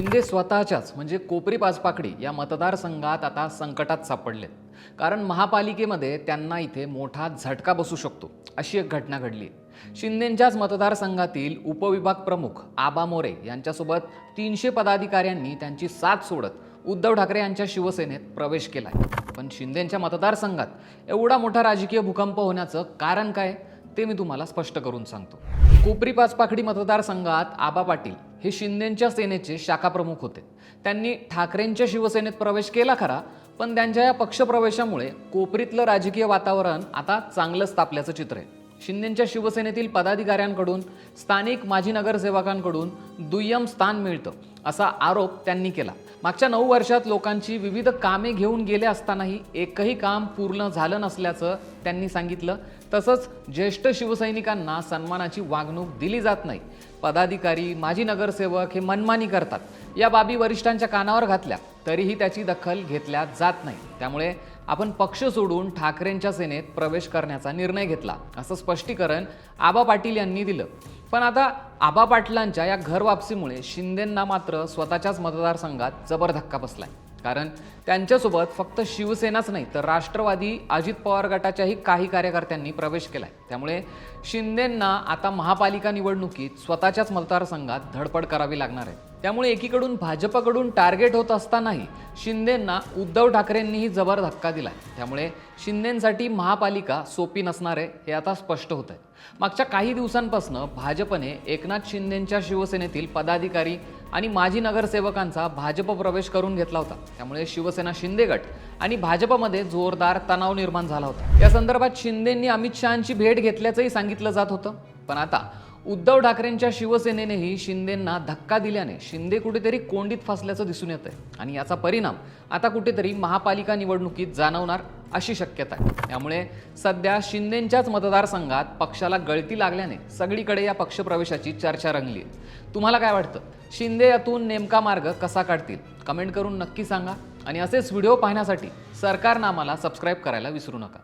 शिंदे स्वतःच्याच म्हणजे कोपरी पाचपाकडी या मतदारसंघात आता संकटात सापडलेत. कारण महापालिकेमध्ये त्यांना इथे मोठा झटका बसू शकतो अशी एक घटना घडली. शिंदेंच्याच मतदारसंघातील उपविभाग प्रमुख आबा मोरे यांच्यासोबत तीनशे पदाधिकाऱ्यांनी त्यांची साथ सोडत उद्धव ठाकरे यांच्या शिवसेनेत प्रवेश केला आहे पण शिंदेंच्या मतदारसंघात एवढा मोठा राजकीय भूकंप होण्याचं कारण काय ते मी तुम्हाला स्पष्ट करून सांगतो. कोपरी पाचपाखडी मतदारसंघात आबा पाटील हे शिंदेंच्या सेनेचे शाखा प्रमुख होते. त्यांनी ठाकरेंच्या शिवसेनेत प्रवेश केला खरा पण त्यांच्या या पक्षप्रवेशामुळे कोपरीतलं राजकीय वातावरण आता चांगलंच तापल्याचं चित्र आहे. शिंदेंच्या शिवसेनेतील पदाधिकाऱ्यांकडून स्थानिक माजी नगरसेवकांकडून दुय्यम स्थान मिळतं असा आरोप त्यांनी केला. मागच्या नऊ वर्षात लोकांची विविध कामे घेऊन गेले असतानाही एकही काम पूर्ण झालं नसल्याचं त्यांनी सांगितलं. तसंच ज्येष्ठ शिवसैनिकांना सन्मानाची वागणूक दिली जात नाही. पदाधिकारी माजी नगरसेवक हे मनमानी करतात. या बाबी वरिष्ठांच्या कानावर घातल्या तरीही त्याची दखल घेतल्या जात नाही. त्यामुळे आपण पक्ष सोडून ठाकरेंच्या सेनेत प्रवेश करण्याचा निर्णय घेतला असं स्पष्टीकरण आबा पाटील यांनी दिलं. पण आता आबा पाटलांच्या या घरवापसीमुळे शिंदेंना मात्र स्वतःच्याच मतदारसंघात जबर धक्का बसलाय. कारण त्यांच्यासोबत फक्त शिवसेनाच नाही तर राष्ट्रवादी अजित पवार गटाच्याही काही कार्यकर्त्यांनी प्रवेश केलाय. त्यामुळे शिंदेंना आता महापालिका निवडणुकीत स्वतःच्याच मतदारसंघात धडपड करावी लागणार आहे. त्यामुळे एकीकडून भाजपकडून टार्गेट होत असतानाही शिंदेंना उद्धव ठाकरेंनीही जबर धक्का दिलाय. त्यामुळे शिंदेंसाठी महापालिका सोपी नसणार आहे हे आता स्पष्ट होत आहे मागच्या काही दिवसांपासून भाजपने एकनाथ शिंदेंच्या शिवसेनेतील पदाधिकारी आणि माजी नगरसेवकांचा भाजप प्रवेश करून घेतला होता. त्यामुळे शिवसेना शिंदे गट आणि भाजपमध्ये जोरदार तणाव निर्माण झाला होता. या संदर्भात शिंदेंनी अमित शहांची भेट घेतल्याचंही सांगितलं जात होतं. पण आता उद्धव ठाकरेंच्या शिवसेनेनेही शिंदेंना धक्का दिल्याने शिंदे कुठेतरी कोंडीत फसल्याचं दिसून येत आहे आणि याचा परिणाम आता कुठेतरी महापालिका निवडणुकीत जाणवणार अशी शक्यता आहे. त्यामुळे सध्या शिंदेंच्याच मतदारसंघात पक्षाला गळती लागल्याने सगळीकडे या पक्षप्रवेशाची चर्चा रंगली तुम्हाला काय वाटतं? शिंदे यातून नेमका मार्ग कसा काढतील? कमेंट करून नक्की सांगा. आणि असेच व्हिडिओ पाहण्यासाठी सरकारनं आम्हाला सबस्क्राईब करायला विसरू नका.